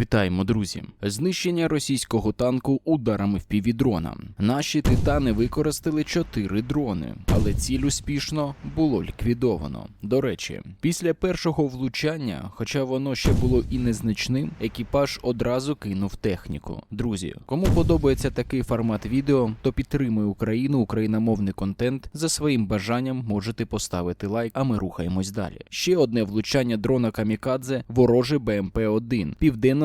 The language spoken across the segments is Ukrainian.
Вітаємо, друзі! Знищення російського танку ударами в півдрона. Наші титани використали чотири дрони, але ціль успішно було ліквідовано. До речі, після першого влучання, хоча воно ще було і незначним, екіпаж одразу кинув техніку. Друзі, кому подобається такий формат відео, то підтримуй Україну, україномовний контент. За своїм бажанням можете поставити лайк, а ми рухаємось далі. Ще одне влучання дрона Камікадзе вороже БМП-1,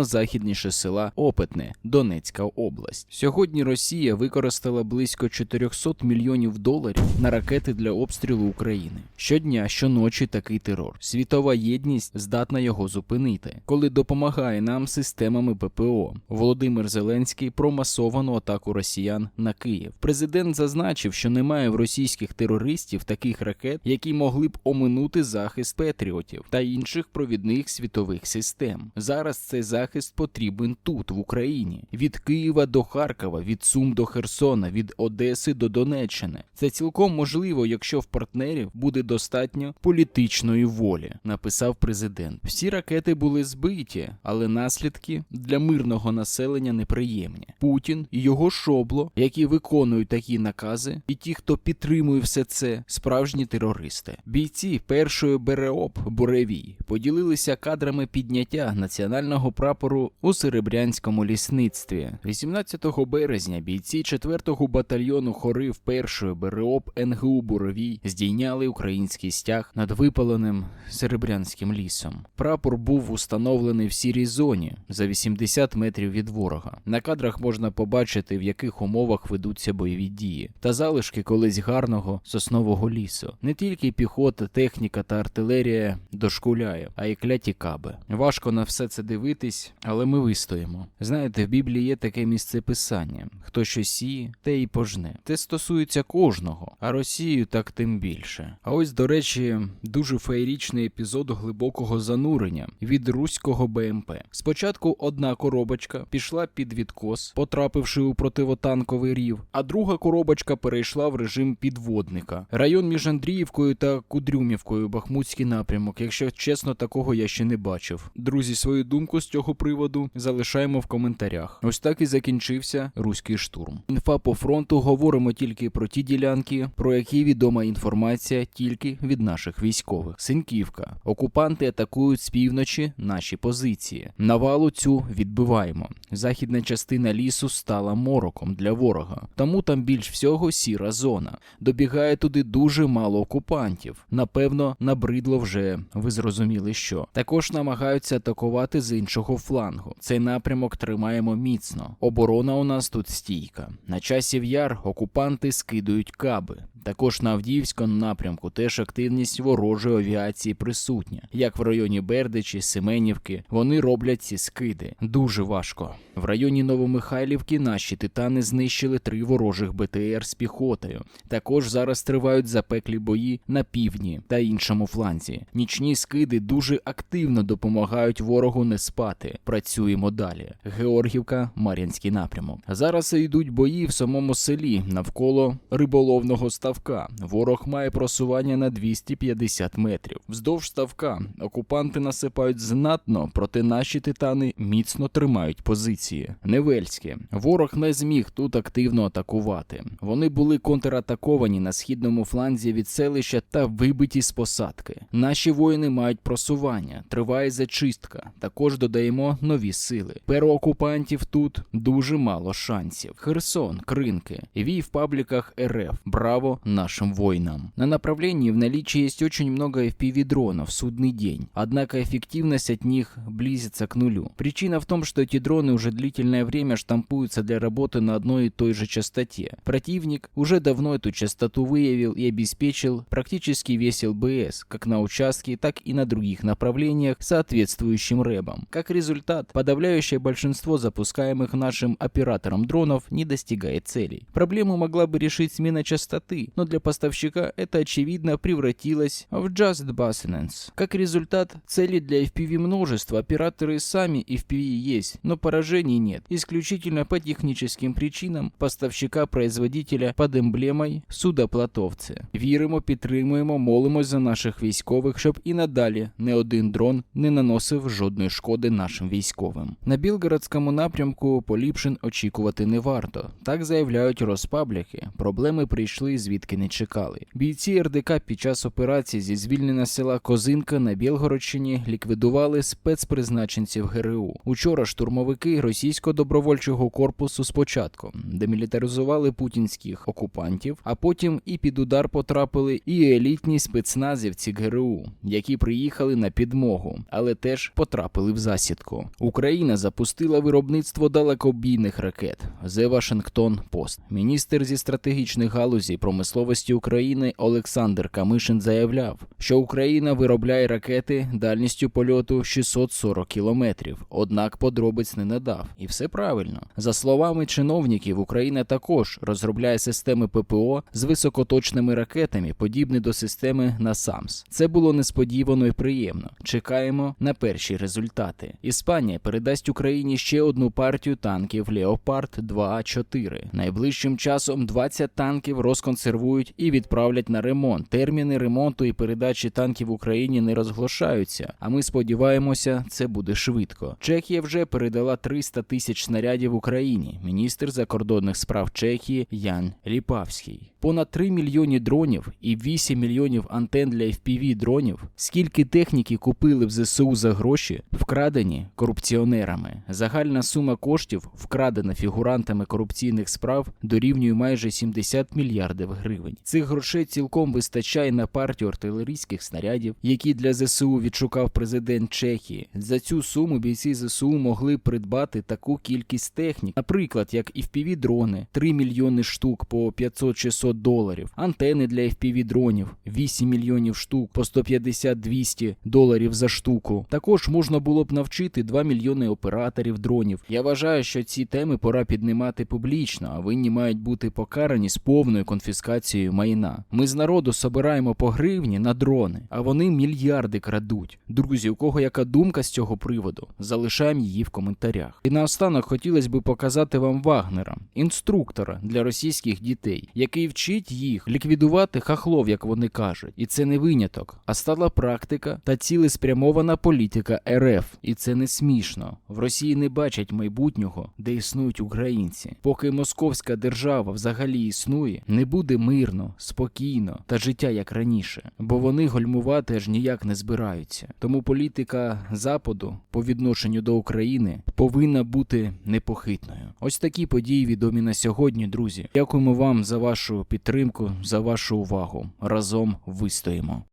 південно-західніше села Опитне, Донецька область. Сьогодні Росія використала близько 400 мільйонів доларів на ракети для обстрілу України. Щодня, щоночі такий терор. Світова єдність здатна його зупинити, коли допомагає нам системами ППО. Володимир Зеленський про масовану атаку росіян на Київ. Президент зазначив, що немає в російських терористів таких ракет, які могли б оминути захист патріотів та інших провідних світових систем. Зараз цей захист потрібен тут, в Україні, від Києва до Харкова, від Сум до Херсона, від Одеси до Донеччини. Це цілком можливо, якщо в партнерів буде достатньо політичної волі, написав президент. Всі ракети були збиті, але наслідки для мирного населення неприємні. Путін і його шобло, які виконують такі накази, і ті, хто підтримує все це, справжні терористи. Бійці першої БРОП Буревій поділилися кадрами підняття національного прапору у Серебрянському лісництві. 18 березня бійці 4-го батальйону хорив першої БРОП НГУ Буровій здійняли український стяг над випаленим Серебрянським лісом. Прапор був установлений в сірій зоні за 80 метрів від ворога. На кадрах можна побачити, в яких умовах ведуться бойові дії, та залишки колись гарного соснового лісу. Не тільки піхота, техніка та артилерія дошкуляє, а й кляті каби. Важко на все це дивитись, але ми вистоїмо. Знаєте, в Біблії є таке місце писання: хто що сіє, те й пожне. Це стосується кожного, а Росію так тим більше. А ось, до речі, дуже феєрічний епізод глибокого занурення від руського БМП. Спочатку одна коробочка пішла під відкос, потрапивши у противотанковий рів, а друга коробочка перейшла в режим підводника. Район між Андріївкою та Кудрюмівкою, Бахмутський напрямок. Якщо чесно, такого я ще не бачив. Друзі, свою думку з цього приводу залишаємо в коментарях. Ось так і закінчився руський штурм. Інфа по фронту говоримо тільки про ті ділянки, про які відома інформація тільки від наших військових. Синьківка. Окупанти атакують з півночі наші позиції. Навалу цю відбиваємо. Західна частина лісу стала мороком для ворога, тому там більш всього сіра зона. Добігає туди дуже мало окупантів. Напевно, набридло вже ви зрозуміли, що також намагаються атакувати з іншого флангу. Цей напрямок тримаємо міцно. Оборона у нас тут стійка. На часів яр окупанти скидують каби. Також на Авдіївському напрямку теж активність ворожої авіації присутня. Як в районі Бердичі, Семенівки, вони роблять ці скиди. Дуже важко. В районі Новомихайлівки наші титани знищили три ворожих БТР з піхотою. Також зараз тривають запеклі бої на півдні та іншому фланзі. Нічні скиди дуже активно допомагають ворогу не спати. Працюємо далі. Георгівка, Мар'янський напрямок. Зараз йдуть бої в самому селі навколо риболовного ставка. Ворог має просування на 250 метрів. Вздовж ставка окупанти насипають знатно, проте наші титани міцно тримають позиції. Невельське. Ворог не зміг тут активно атакувати. Вони були контратаковані на східному фланзі від селища та вибиті з посадки. Наші воїни мають просування, триває зачистка. Також додаємо нові сили. Перо окупантів тут дуже мало шансів. Херсон, Кринки, вій в пабликах РФ. Браво нашим воинам. На направлении в наличии есть очень много FPV-дронов в судный день, однако эффективность от них близится к нулю. Причина в том, что эти дроны уже длительное время штампуются для работы на одной и той же частоте. Противник уже давно эту частоту выявил и обеспечил практически весь ЛБС, как на участке, так и на других направлениях соответствующим рэбом. Как результат, подавляющее большинство запускаемых нашим оператором дронов не достигает целей. Проблему могла бы решить смена частоты, но для поставщика это очевидно превратилось в just business. Как результат, цели для FPV множество, операторы сами FPV есть, но поражений нет, исключительно по техническим причинам поставщика-производителя под емблемой судоплатовці. Віримо, підтримуємо, молимось за наших військових, щоб і надалі не один дрон не наносив жодної шкоди нашим нашим військовим. На Білгородському напрямку поліпшень очікувати не варто. Так заявляють розпабліки. Проблеми прийшли звідки не чекали. Бійці РДК під час операції зі звільнення села Козинка на Білгородщині ліквідували спецпризначенців ГРУ. Учора штурмовики російського добровольчого корпусу спочатку демілітаризували путінських окупантів, а потім і під удар потрапили і елітні спецназівці ГРУ, які приїхали на підмогу, але теж потрапили в засідку. Україна запустила виробництво далекобійних ракет. The Washington Post. Міністр зі стратегічних галузей промисловості України Олександр Камишин заявляв, що Україна виробляє ракети дальністю польоту 640 кілометрів. Однак подробиць не надав, і все правильно. За словами чиновників, Україна також розробляє системи ППО з високоточними ракетами, подібні до системи NASAMS. Це було несподівано і приємно. Чекаємо на перші результати. Іспанія передасть Україні ще одну партію танків Leopard 2А4. Найближчим часом 20 танків розконсервують і відправлять на ремонт. Терміни ремонту і передачі танків Україні не розглашаються. А ми сподіваємося, це буде швидко. Чехія вже передала 300 тисяч снарядів Україні. Міністр закордонних справ Чехії Ян Ліпавський. Понад 3 мільйони дронів і 8 мільйонів антен для FPV дронів. Скільки техніки купили в ЗСУ за гроші, вкрадені корупціонерами. Загальна сума коштів, вкрадена фігурантами корупційних справ, дорівнює майже 70 мільярдів гривень. Цих грошей цілком вистачає на партію артилерійських снарядів, які для ЗСУ відшукав президент Чехії. За цю суму бійці ЗСУ могли придбати таку кількість технік, наприклад, як FPV дрони 3 мільйони штук по 500-600 доларів, антени для FPV дронів 8 мільйонів штук по 150-200 доларів за штуку. Також можна було б навчити 2 мільйони операторів дронів. Я вважаю, що ці теми пора піднімати публічно, а винні мають бути покарані з повною конфіскацією майна. Ми з народу собираємо по гривні на дрони, а вони мільярди крадуть. Друзі, у кого яка думка з цього приводу? Залишаємо її в коментарях. І наостанок хотілося б показати вам Вагнера, інструктора для російських дітей, який вчить їх ліквідувати хахлов, як вони кажуть. І це не виняток, а стала практика та цілеспрямована політика РФ. І це не смішно. В Росії не бачать майбутнього, де існують українці. Поки московська держава взагалі існує, не буде мирно, спокійно та життя як раніше, бо вони гольмувати аж ніяк не збираються. Тому політика Западу по відношенню до України повинна бути непохитною. Ось такі події відомі на сьогодні, друзі. Дякуємо вам за вашу підтримку, за вашу увагу. Разом вистоїмо.